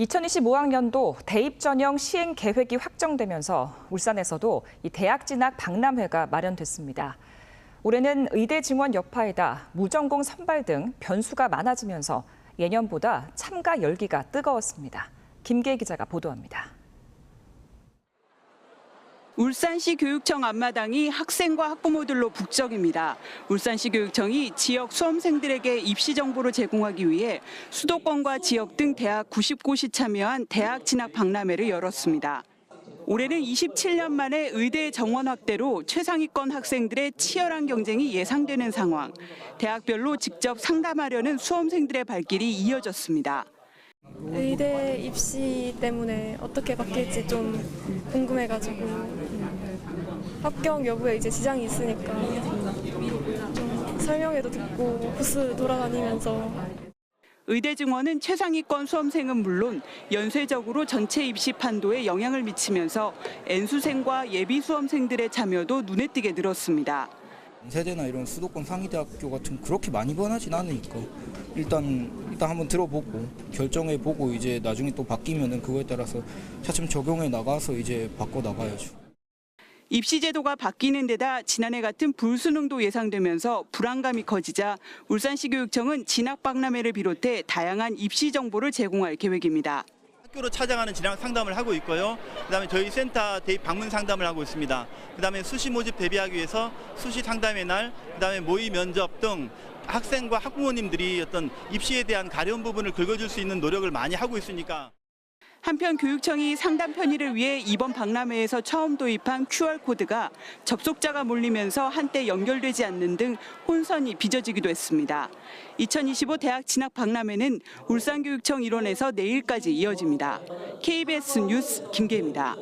2025학년도 대입 전형 시행 계획이 확정되면서 울산에서도 이 대학 진학 박람회가 마련됐습니다. 올해는 의대 증원 여파에다 무전공 선발 등 변수가 많아지면서 예년보다 참가 열기가 뜨거웠습니다. 김계 기자가 보도합니다. 울산시 교육청 앞마당이 학생과 학부모들로 북적입니다. 울산시 교육청이 지역 수험생들에게 입시 정보를 제공하기 위해 수도권과 지역 등 대학 90곳이 참여한 대학 진학 박람회를 열었습니다. 올해는 27년 만에 의대 정원 확대로 최상위권 학생들의 치열한 경쟁이 예상되는 상황. 대학별로 직접 상담하려는 수험생들의 발길이 이어졌습니다. 의대 입시 때문에 어떻게 바뀔지 좀 궁금해가지고 합격 여부에 이제 지장이 있으니까 좀 설명회도 듣고 부스 돌아다니면서 의대 증원은 최상위권 수험생은 물론 연쇄적으로 전체 입시 판도에 영향을 미치면서 N수생과 예비 수험생들의 참여도 눈에 띄게 늘었습니다. 세대나 이런 수도권 상위대학교 같은 그렇게 많이 변하진 않으니까 일단 일단 한번 들어보고 결정해 보고 이제 나중에 또 바뀌면은 그거에 따라서 차츰 적용해 나가서 이제 바꿔 나가야죠. 입시 제도가 바뀌는 데다 지난해 같은 불수능도 예상되면서 불안감이 커지자 울산시 교육청은 진학 박람회를 비롯해 다양한 입시 정보를 제공할 계획입니다. 학교로 찾아가는 진학 상담을 하고 있고요. 그다음에 저희 센터 대입 방문 상담을 하고 있습니다. 그다음에 수시 모집 대비하기 위해서 수시 상담의 날, 그다음에 모의 면접 등 학생과 학부모님들이 어떤 입시에 대한 가려운 부분을 긁어줄 수 있는 노력을 많이 하고 있으니까 한편 교육청이 상담 편의를 위해 이번 박람회에서 처음 도입한 QR코드가 접속자가 몰리면서 한때 연결되지 않는 등 혼선이 빚어지기도 했습니다. 2025 대학 진학 박람회는 울산교육청 일원에서 내일까지 이어집니다. KBS 뉴스 김계입니다.